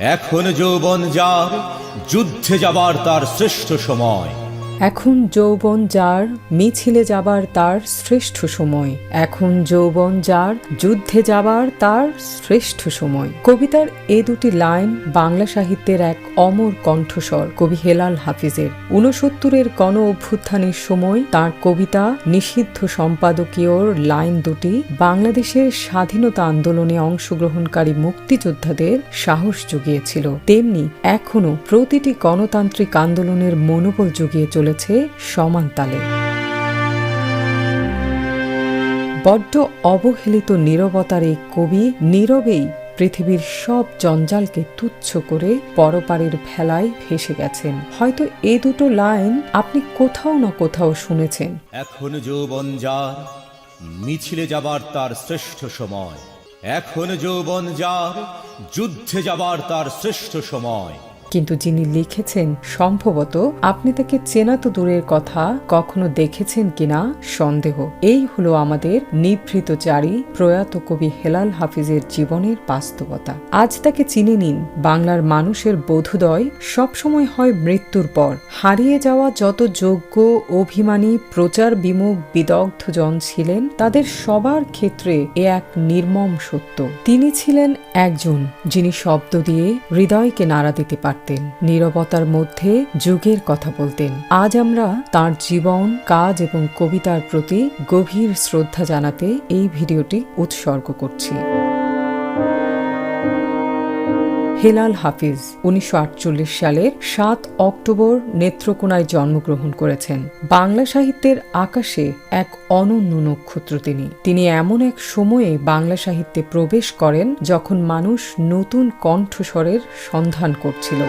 এখন যৌবন যার যুদ্ধে যাবার তার শ্রেষ্ঠ সময়। এখন যৌবন যার, মিছিলে যাবার তার শ্রেষ্ঠ সময়। এখন যৌবন যার, যুদ্ধে যাবার তার শ্রেষ্ঠ সময়। কবিতার এ দুটি লাইন বাংলা সাহিত্যের এক অমর কণ্ঠস্বর, কবি হেলাল হাফিজের। ঊনসত্তরের গণ অভ্যুত্থানের সময় তার কবিতা নিষিদ্ধ সম্পাদকীয়র লাইন দুটি বাংলাদেশের স্বাধীনতা আন্দোলনে অংশগ্রহণকারী মুক্তিযোদ্ধাদের সাহস জুগিয়েছিল। তেমনি এখনও প্রতিটি গণতান্ত্রিক আন্দোলনের মনোবল জুগিয়ে চলেছে সমান তালে। বড্ড অবহেলিত নীরবতার এই কবি নীরবেই পৃথিবীর সব জঞ্জালকে তুচ্ছ করে পরপারের ভেলায় ভেসে গেছেন। হয়তো এ দুটো লাইন আপনি কোথাও না কোথাও শুনেছেন। এখন যৌবন যার, মিছিলে যাবার তার শ্রেষ্ঠ সময়। এখন যৌবন যার, যুদ্ধে যাবার তার শ্রেষ্ঠ সময়। কিন্তু যিনি লিখেছেন, সম্ভবত আপনি তাকে চেনা তো দূরের কথা, কখনো দেখেছেন কিনা, সন্দেহ। এই হলো আমাদের নিভৃতচারী প্রয়াত কবি হেলাল হাফিজের জীবনের বাস্তবতা। আজ তাকে চিনে নিন, বাংলার মানুষের বোধোদয়, সবসময় হয় মৃত্যুর পর। হারিয়ে যাওয়া যত যোগ্য, অভিমানী, প্রচার বিমুখ, বিদগ্ধজন ছিলেন, তাদের সবার ক্ষেত্রে এ এক নির্মম সত্য। তিনি ছিলেন একজন, যিনি শব্দ দিয়ে হৃদয়কে নাড়া দিতে পারতেন। নীরবতার মধ্যে যুগের কথা বলতেন। আজ আমরা তার জীবন, কাজ এবং কবিতার প্রতি গভীর শ্রদ্ধা জানাতে এই ভিডিওটি উৎসর্গ করছি। হেলাল হাফিজ উনিশশো আটচল্লিশ সালের সাত অক্টোবর নেত্রকোনায় জন্মগ্রহণ করেছেন। বাংলা সাহিত্যের আকাশে এক অনন্য নক্ষত্র তিনি। তিনি এমন এক সময়ে বাংলা সাহিত্যে প্রবেশ করেন যখন মানুষ নতুন কণ্ঠস্বরের সন্ধান করছিল।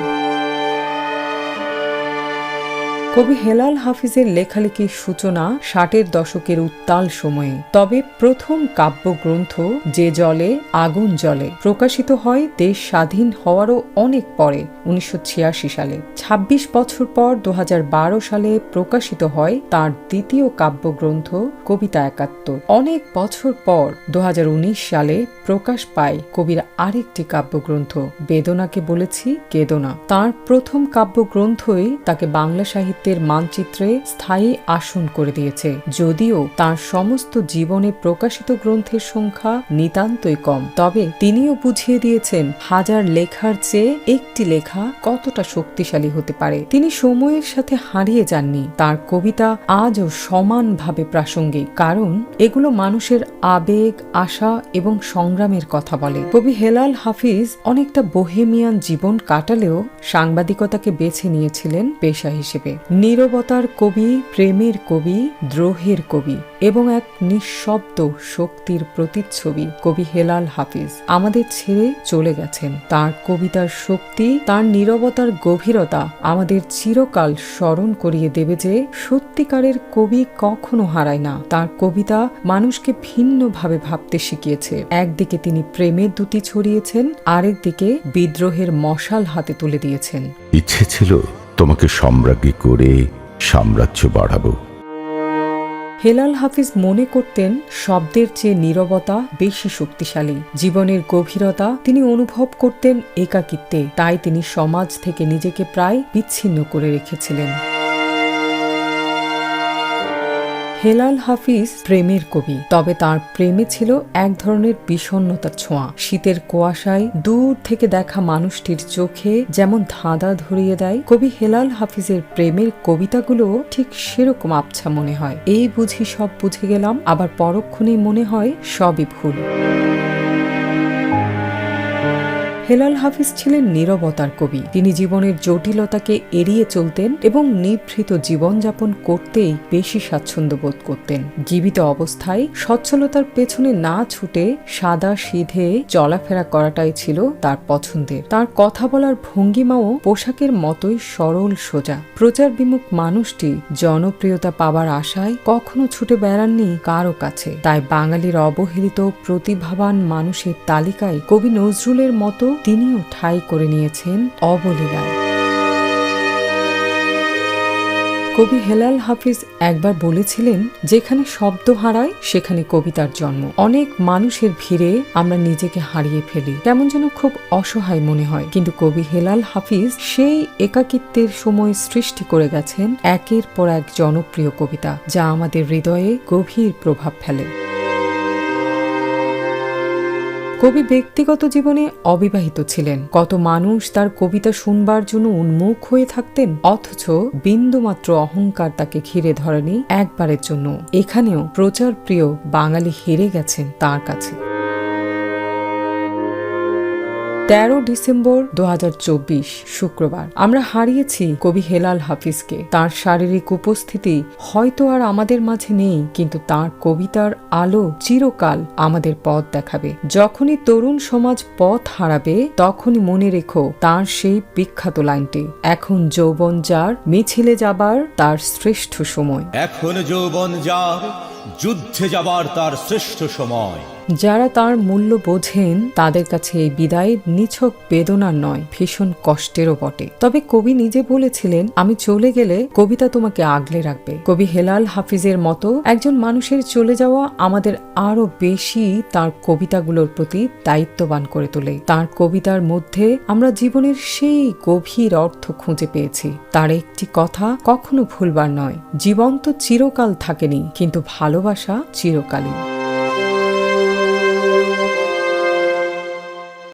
কবি হেলাল হাফিজের লেখালেখির সূচনা ষাটের দশকের উত্তাল সময়ে। তবে প্রথম কাব্যগ্রন্থ, যে জলে আগুন জলে প্রকাশিত হয় দেশ স্বাধীন হওয়ারও অনেক পরে, উনিশশো ছিয়াশি সালে। ২৬ বছর পর দু হাজার বারো সালে প্রকাশিত হয় তার দ্বিতীয় কাব্যগ্রন্থ, কবিতা একাত্তর। অনেক বছর পর দু হাজার উনিশ সালে প্রকাশ পায় কবির আরেকটি কাব্যগ্রন্থ, বেদনাকে বলেছি কেদনা। তার প্রথম কাব্যগ্রন্থই তাকে বাংলা সাহিত্যের মানচিত্রে স্থায়ী আসন করে দিয়েছে। যদিও তার সমস্ত জীবনে প্রকাশিত গ্রন্থের সংখ্যা নিতান্তই কম। তবে তিনিও বুঝিয়ে দিয়েছেন, হাজার লেখার চেয়ে একটি লেখা কতটা শক্তিশালী হতে পারে। তিনি সময়ের সাথে হারিয়ে যাননি। তার কবিতা আজও সমানভাবে প্রাসঙ্গিক, কারণ এগুলো মানুষের আবেগ, আশা এবং সংগ্রামের কথা বলে। কবি হেলাল হাফিজ অনেকটা বোহেমিয়ান জীবন কাটালেও সাংবাদিকতাকে বেছে নিয়েছিলেন পেশা হিসেবে। নীরবতার কবি, প্রেমের কবি, দ্রোহের কবি এবং এক নিঃশব্দ শক্তির প্রতিচ্ছবি কবি হেলাল হাফিজ। আমাদের ছেড়ে চলে গেছেন। তার কবিতার শক্তি, তার নীরবতার গভীরতা আমাদের চিরকাল স্মরণ করিয়ে দেবে যে সত্যিকারের কবি কখনো হারায় না। তার কবিতা মানুষকে ভিন্নভাবে ভাবতে শিখিয়েছে। একদিকে তিনি প্রেমের দুটি ছড়িয়েছেন, আরেকদিকে বিদ্রোহের মশাল হাতে তুলে দিয়েছেন। ইচ্ছে ছিল তোমাকে সম্রাজ্ঞী করে সাম্রাজ্য বাড়াব। হেলাল হাফিজ মনে করতেন শব্দের চেয়ে নীরবতা বেশি শক্তিশালী। জীবনের গভীরতা তিনি অনুভব করতেন একাকিত্বে। তাই তিনি সমাজ থেকে নিজেকে প্রায় বিচ্ছিন্ন করে রেখেছিলেন। হেলাল হাফিজ প্রেমের কবি। তবে তার প্রেমে ছিল এক ধরনের বিষণ্নতার ছোঁয়া। শীতের কুয়াশায় দূর থেকে দেখা মানুষটির চোখে যেমন ধাঁধা ধরিয়ে দেয়, কবি হেলাল হাফিজের প্রেমের কবিতাগুলো ঠিক সেরকম আবছা মনে হয়। এই বুঝি সব বুঝে গেলাম, আবার পরক্ষণেই মনে হয় সবই ভুল। হেলাল হাফিজ ছিলেন নীরবতার কবি। তিনি জীবনের জটিলতাকে এড়িয়ে চলতেন এবং নিভৃত জীবনযাপন করতেই বেশি স্বাচ্ছন্দ্য বোধ করতেন। জীবিত অবস্থায় সচ্ছলতার পেছনে না ছুটে সাদা সিধে চলাফেরা করাটাই ছিল তার পছন্দের। তার কথা বলার ভঙ্গিমাও পোশাকের মতোই সরল সোজা। প্রচার বিমুখ মানুষটি জনপ্রিয়তা পাবার আশায় কখনো ছুটে বেড়াননি কারও কাছে। তাই বাঙালির অবহেলিত প্রতিভাবান মানুষের তালিকায় কবি নজরুলের মতো তিনিও ঠাঁই করে নিয়েছেন অবলীলায়। কবি হেলাল হাফিজ একবার বলেছিলেন, যেখানে শব্দ হারায়, সেখানে কবিতার জন্ম। অনেক মানুষের ভিড়ে আমরা নিজেকে হারিয়ে ফেলি। কেমন যেন খুব অসহায় মনে হয়। কিন্তু কবি হেলাল হাফিজ সেই একাকিত্বের সময় সৃষ্টি করে গেছেন একের পর এক জনপ্রিয় কবিতা, যা আমাদের হৃদয়ে গভীর প্রভাব ফেলে। কবি ব্যক্তিগত জীবনে অবিবাহিত ছিলেন। কত মানুষ তার কবিতা শুনবার জন্য উন্মুখ হয়ে থাকতেন, অথচ বিন্দুমাত্র অহংকার তাকে ঘিরে ধরেনি একবারের জন্য। এখানেও প্রচার প্রিয় বাঙালি হেরে গেছেন তার কাছে। তেরো ডিসেম্বর দু শুক্রবার। আমরা হারিয়েছি কবি হেলাল হাফিজকে। তার শারীরিক উপস্থিতি হয়তো আর আমাদের মাঝে নেই, কিন্তু তার কবিতার আলো চিরকাল আমাদের পথ দেখাবে। যখনই তরুণ সমাজ পথ হারাবে, তখনই মনে রেখো তার সেই বিখ্যাত লাইনটি। এখন যৌবন যার, মিছিলে যাবার তার শ্রেষ্ঠ সময়। এখন যৌবন যার যুদ্ধে যাবার তার শ্রেষ্ঠ সময়। যারা তার মূল্য বোঝেন, তাদের কাছে এই বিদায় নিছক বেদনার নয়, ভীষণ কষ্টেরও বটে। তবে কবি নিজে বলেছিলেন, আমি চলে গেলে কবিতা তোমাকে আগলে রাখবে। কবি হেলাল হাফিজের মতো একজন মানুষের চলে যাওয়া আমাদের আরও বেশি তার কবিতাগুলোর প্রতি দায়িত্ববান করে তোলে। তার কবিতার মধ্যে আমরা জীবনের সেই গভীর অর্থ খুঁজে পেয়েছি। তার একটি কথা কখনো ভুলবার নয়, জীবন তো চিরকাল থাকেনি, কিন্তু ভালোবাসা চিরকালীন।